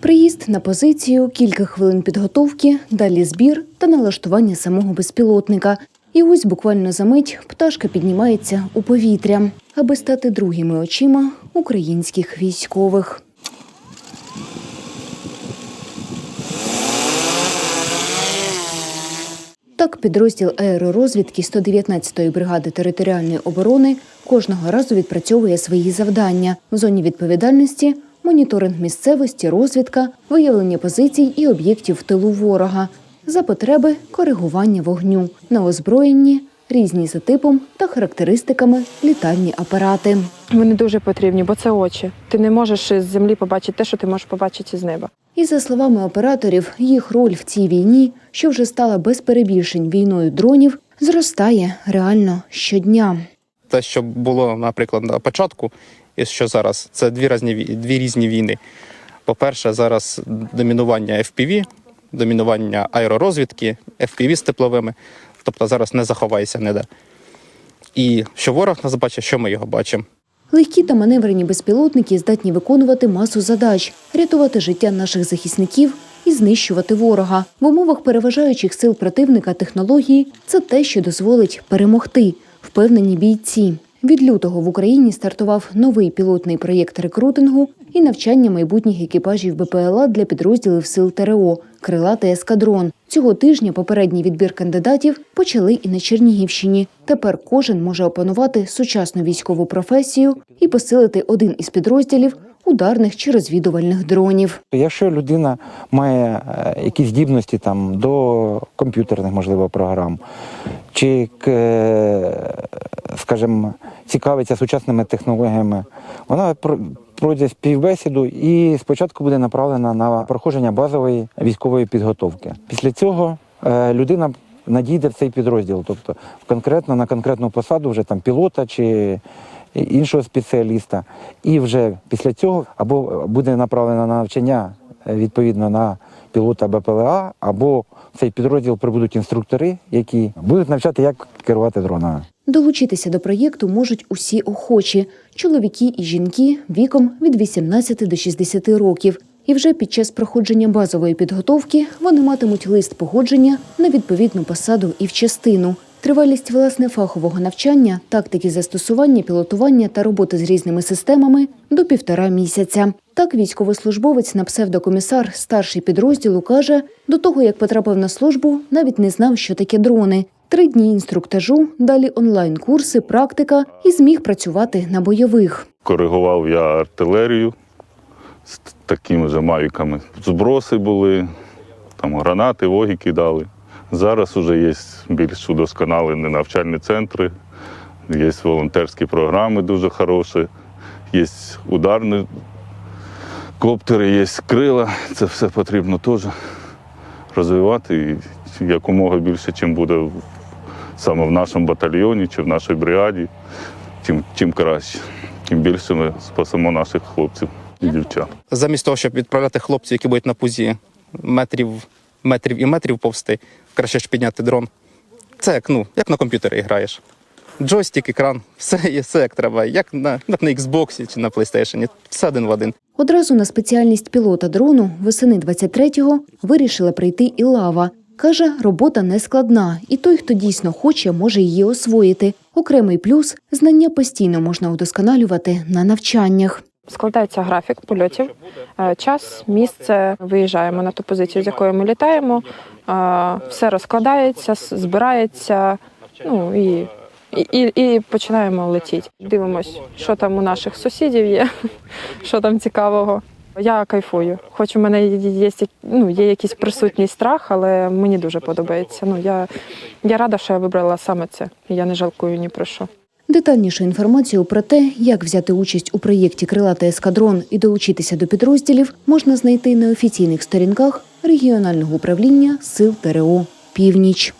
Приїзд на позицію, кілька хвилин підготовки, далі збір та налаштування самого безпілотника. І ось буквально за мить пташка піднімається у повітря, аби стати другими очима українських військових. Так, підрозділ аеророзвідки 119-ї бригади територіальної оборони кожного разу відпрацьовує свої завдання в зоні відповідальності, моніторинг місцевості, розвідка, виявлення позицій і об'єктів в тилу ворога, за потреби коригування вогню на озброєнні, різні за типом та характеристиками літальні апарати. Вони дуже потрібні, бо це очі. Ти не можеш з землі побачити те, що ти можеш побачити з неба. І за словами операторів, їх роль в цій війні, що вже стала без перебільшень війною дронів, зростає реально щодня. те, що було, наприклад, на початку, і що зараз, це дві різні, дві різні війни. По-перше, зараз домінування FPV, домінування аеророзвідки, FPV з тепловими, тобто зараз не заховаєшся ніде. І що ворог нас бачить, що ми його бачимо. Легкі та маневрені безпілотники здатні виконувати масу задач, рятувати життя наших захисників і знищувати ворога. В умовах переважаючих сил противника технології це те, що дозволить перемогти, впевнені бійці. Від лютого в Україні стартував новий пілотний проєкт рекрутингу і навчання майбутніх екіпажів БПЛА для підрозділів сил ТРО Крила та Ескадрон. Цього тижня попередній відбір кандидатів почали і на Чернігівщині. Тепер кожен може опанувати сучасну військову професію і посилити один із підрозділів ударних чи розвідувальних дронів. Якщо людина має е, якісь здібності там до комп'ютерних, можливо, програм, чи к- скажімо, цікавиться сучасними технологіями, вона про- пройде співбесіду і спочатку буде направлена на проходження базової військової підготовки. Після цього е, людина надійде в цей підрозділ, тобто конкретно на конкретну посаду, вже там пілота чи іншого спеціаліста. І вже після цього або буде направлено на навчання е, відповідно на пілота БПЛА, або цей підрозділ прибудуть інструктори, які будуть навчати, як керувати дронами. Долучитися до проєкту можуть усі охочі чоловіки і жінки віком від 18 до 60 років. І вже під час проходження базової підготовки вони матимуть лист погодження на відповідну посаду і в частину. Тривалість власне фахового навчання, тактики застосування, пілотування та роботи з різними системами до півтора місяця. Так військовослужбовець на псевдокомісар старший підрозділу каже, до того як потрапив на службу, навіть не знав, що таке дрони. Три дні інструктажу, далі онлайн-курси, практика і зміг працювати на бойових. Коригував я артилерію з такими же мавіками. Зброси були, там гранати, воги кидали. Зараз вже є більш удосконалені навчальні центри, є волонтерські програми дуже хороші, є ударні коптери, є крила. Це все потрібно теж розвивати і якомога більше, чим буде саме в нашому батальйоні чи в нашій бригаді, тим, тим краще. Тим більше ми спасемо наших хлопців і дівчат. Замість того, щоб відправляти хлопців, які будуть на пузі метрів, метрів і метрів повсти, краще ж підняти дрон. Це як, ну, як на комп'ютері граєш. Джойстик, екран, все є, все як треба, як на, як на Xbox чи на PlayStation, все один в один. Одразу на спеціальність пілота дрону весени 23-го вирішила прийти і лава. Каже, робота не складна, і той, хто дійсно хоче, може її освоїти. Окремий плюс знання постійно можна удосконалювати на навчаннях. Складається графік польотів, е, час, місце. Виїжджаємо на ту позицію, з якої ми літаємо. е, Все розкладається, збирається. Ну і, і, і, і починаємо летіти. Дивимось, що там у наших сусідів є, що там цікавого. Я кайфую. Хоч у мене є, ну, є якийсь присутній страх, але мені дуже подобається. Ну, я, я рада, що я вибрала саме це. Я не жалкую ні про що. Детальнішу інформацію про те, як взяти участь у проєкті Крилатий ескадрон і долучитися до підрозділів, можна знайти на офіційних сторінках регіонального управління Сил ТРО Північ.